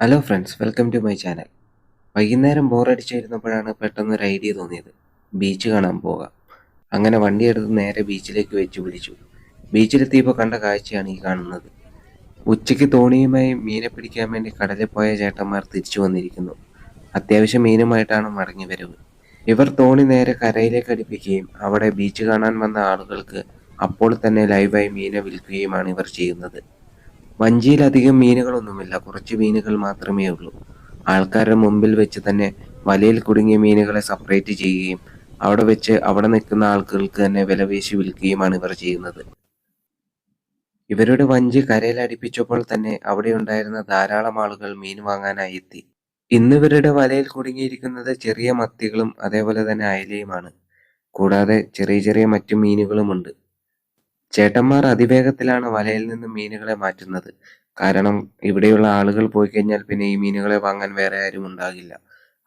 Hello friends welcome to my channel വൈകുന്നേരം ബോറടിച്ചിരുന്നപ്പോഴാണ് പെട്ടെന്ന് ഒരു ഐഡിയ തോന്നിയത്. ബീച്ച് കാണാൻ പോകാം. അങ്ങനെ വണ്ടി എടുത്ത് നേരെ ബീച്ചിലേക്ക് വെച്ച് പിടിച്ചു. ബീച്ചിലെത്തിയപ്പോൾ കണ്ട കാഴ്ചയാണ് ഈ കാണുന്നത്. ഉച്ചയ്ക്ക് തോണിയുമായി മീനെ പിടിക്കാൻ വേണ്ടി കടലിൽ പോയ ചേട്ടന്മാർ തിരിച്ചു വന്നിരിക്കുന്നു. അത്യാവശ്യം മീനുമായിട്ടാണ് മടങ്ങി വരവ്. ഇവർ തോണി നേരെ കരയിലേക്ക് അടുപ്പിക്കുകയും അവിടെ ബീച്ച് കാണാൻ വന്ന ആളുകൾക്ക് അപ്പോൾ തന്നെ ലൈവായി മീനെ വിൽക്കുകയുമാണ് ഇവർ ചെയ്യുന്നത്. വഞ്ചിയിൽ അധികം മീനുകളൊന്നുമില്ല. കുറച്ച് മീനുകൾ മാത്രമേ ഉള്ളൂ. ആൾക്കാരുടെ മുമ്പിൽ വെച്ച് തന്നെ വലയിൽ കുടുങ്ങിയ മീനുകളെ സെപ്പറേറ്റ് ചെയ്യുകയും അവിടെ വെച്ച് അവിടെ നിൽക്കുന്ന ആൾക്കാർക്ക് തന്നെ വില വീശി വിൽക്കുകയുമാണ് ഇവർ ചെയ്യുന്നത്. ഇവരുടെ വഞ്ചി കരയിൽ അടുപ്പിച്ചപ്പോൾ തന്നെ അവിടെ ഉണ്ടായിരുന്ന ധാരാളം ആളുകൾ മീൻ വാങ്ങാനായി എത്തി. ഇന്ന് ഇവരുടെ വലയിൽ കുടുങ്ങിയിരിക്കുന്നത് ചെറിയ മത്തികളും അതേപോലെ തന്നെ അയലയുമാണ്. കൂടാതെ ചെറിയ ചെറിയ മറ്റു മീനുകളുമുണ്ട്. ചേട്ടന്മാർ അതിവേഗത്തിലാണ് വലയിൽ നിന്ന് മീനുകളെ മാറ്റുന്നത്. കാരണം ഇവിടെയുള്ള ആളുകൾ പോയി കഴിഞ്ഞാൽ പിന്നെ ഈ മീനുകളെ വാങ്ങാൻ വേറെ ആരും ഉണ്ടാകില്ല.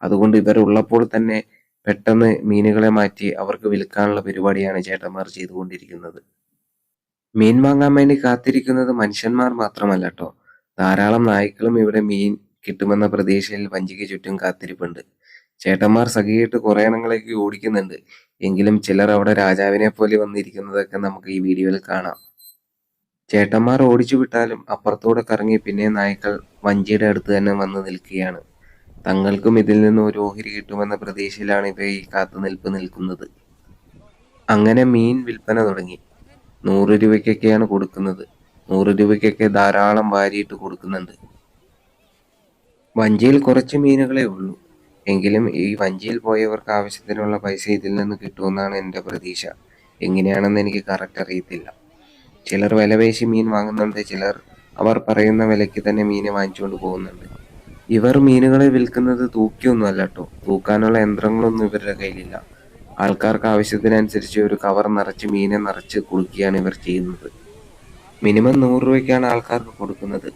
അതുകൊണ്ട് ഇവർ ഉള്ളപ്പോൾ തന്നെ പെട്ടെന്ന് മീനുകളെ മാറ്റി അവർക്ക് വിൽക്കാനുള്ള പരിപാടിയാണ് ചേട്ടന്മാർ ചെയ്തുകൊണ്ടിരിക്കുന്നത്. മീൻ വാങ്ങാൻ വേണ്ടി കാത്തിരിക്കുന്നത് മനുഷ്യന്മാർ മാത്രമല്ല കേട്ടോ ധാരാളം നായ്ക്കളും ഇവിടെ മീൻ കിട്ടുമെന്ന പ്രതീക്ഷയിൽ വഞ്ചിക്ക് ചുറ്റും കാത്തിരിപ്പുണ്ട്. ചേട്ടന്മാർ സഖിയായിട്ട് കുറെ എണ്ണങ്ങളേക്ക് ഓടിക്കുന്നുണ്ട്. എങ്കിലും ചിലർ അവിടെ രാജാവിനെ പോലെ വന്നിരിക്കുന്നതൊക്കെ നമുക്ക് ഈ വീഡിയോയിൽ കാണാം. ചേട്ടന്മാർ ഓടിച്ചു വിട്ടാലും അപ്പുറത്തൂടെ കറങ്ങി പിന്നെ നായ്ക്കൾ വഞ്ചിയുടെ അടുത്ത് തന്നെ വന്ന് നിൽക്കുകയാണ്. തങ്ങൾക്കും ഇതിൽ നിന്ന് ഒരു ഓഹരി കിട്ടുമെന്ന പ്രതീക്ഷയിലാണ് ഇവ ഈ കാത്തുനിൽപ്പ് നിൽക്കുന്നത്. അങ്ങനെ മീൻ വിൽപ്പന തുടങ്ങി. നൂറ് രൂപയ്ക്കൊക്കെയാണ് കൊടുക്കുന്നത്. നൂറ് രൂപയ്ക്കൊക്കെ ധാരാളം വാരിയിട്ട് കൊടുക്കുന്നുണ്ട്. വഞ്ചിയിൽ കുറച്ച് മീനുകളേ ഉള്ളൂ. എങ്കിലും ഈ വഞ്ചിയിൽ പോയവർക്ക് ആവശ്യത്തിനുള്ള പൈസ ഇതിൽ നിന്ന് കിട്ടുമെന്നാണ് എന്റെ പ്രതീക്ഷ. എങ്ങനെയാണെന്ന് എനിക്ക് കറക്റ്റ് അറിയത്തില്ല. ചിലർ വിലപേശി മീൻ വാങ്ങുന്നുണ്ട് ചിലർ അവർ പറയുന്ന വിലയ്ക്ക് തന്നെ മീനെ വാങ്ങിച്ചുകൊണ്ട് പോകുന്നുണ്ട്. ഇവർ മീനുകളെ വിൽക്കുന്നത് തൂക്കിയൊന്നും അല്ല കേട്ടോ തൂക്കാനുള്ള യന്ത്രങ്ങളൊന്നും ഇവരുടെ കയ്യിലില്ല. ആൾക്കാർക്ക് ആവശ്യത്തിനനുസരിച്ച് ഒരു കവർ നിറച്ച് മീനെ നിറച്ച് കുളിക്കുകയാണ് ഇവർ ചെയ്യുന്നത്. മിനിമം നൂറ് രൂപയ്ക്കാണ് ആൾക്കാർക്ക് കൊടുക്കുന്നത്.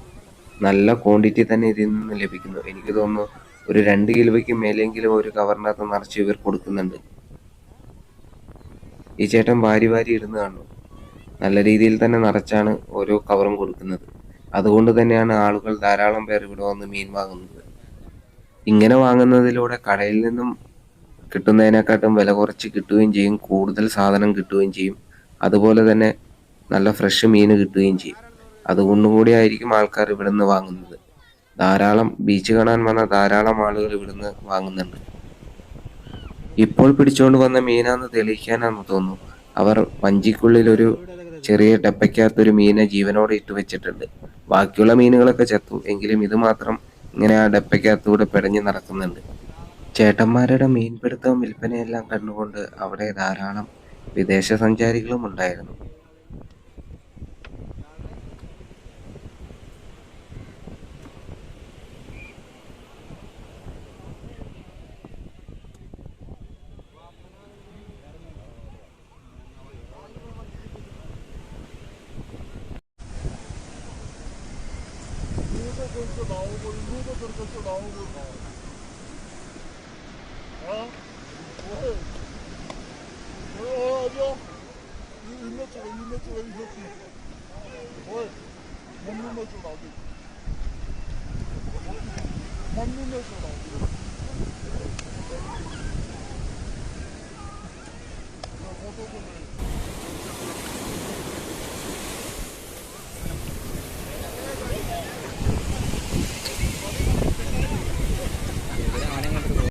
നല്ല ക്വാണ്ടിറ്റി തന്നെ ഇതിൽ നിന്ന് ലഭിക്കുന്നു. എനിക്ക് തോന്നുന്നു ഒരു രണ്ട് കിലോയ്ക്ക് മേലെങ്കിലും ഒരു കവറിനകത്ത് നിറച്ച് ഇവർ കൊടുക്കുന്നുണ്ട്. ഈ ചേട്ടൻ വാരി വാരി ഇരുന്ന് കാണുന്നു നല്ല രീതിയിൽ തന്നെ നിറച്ചാണ് ഓരോ കവറും കൊടുക്കുന്നത്. അതുകൊണ്ട് തന്നെയാണ് ആളുകൾ ധാരാളം പേർ ഇവിടെ വന്ന് മീൻ വാങ്ങുന്നത്. ഇങ്ങനെ വാങ്ങുന്നതിലൂടെ കടയിൽ നിന്നും കിട്ടുന്നതിനെക്കാട്ടും വില കുറച്ച് കിട്ടുകയും ചെയ്യും കൂടുതൽ സാധനം കിട്ടുകയും ചെയ്യും. അതുപോലെ തന്നെ നല്ല ഫ്രഷ് മീൻ കിട്ടുകയും ചെയ്യും. അതുകൊണ്ടും കൂടി ആയിരിക്കും ആൾക്കാർ ഇവിടെ നിന്ന് വാങ്ങുന്നത്. ധാരാളം ബീച്ച് കാണാൻ വന്ന ധാരാളം ആളുകൾ ഇവിടുന്ന് വാങ്ങുന്നുണ്ട്. ഇപ്പോൾ പിടിച്ചുകൊണ്ട് വന്ന മീനാന്ന് തെളിയിക്കാനാന്ന് തോന്നുന്നു അവർ വഞ്ചിക്കുള്ളിൽ ഒരു ചെറിയ ഡപ്പയ്ക്കകത്തൊരു മീനെ ജീവനോടെ ഇട്ട് വെച്ചിട്ടുണ്ട്. ബാക്കിയുള്ള മീനുകളൊക്കെ ചത്തു. എങ്കിലും ഇത് മാത്രം ഇങ്ങനെ ആ ഡപ്പയ്ക്കകത്തൂടെ പിടഞ്ഞു നടക്കുന്നുണ്ട്. ചേട്ടന്മാരുടെ മീൻപിടുത്തവും വിൽപ്പനയെല്ലാം കണ്ടുകൊണ്ട് അവിടെ ധാരാളം വിദേശ സഞ്ചാരികളും ഉണ്ടായിരുന്നു. 저기서 나오고 일로도 저기서 나오고 어? 뭐해? 어, 아니야? 일로 쪽에 일로 쪽에 일로 쪽에 뭐해? 먹는 나오지 먹는 줄 나오지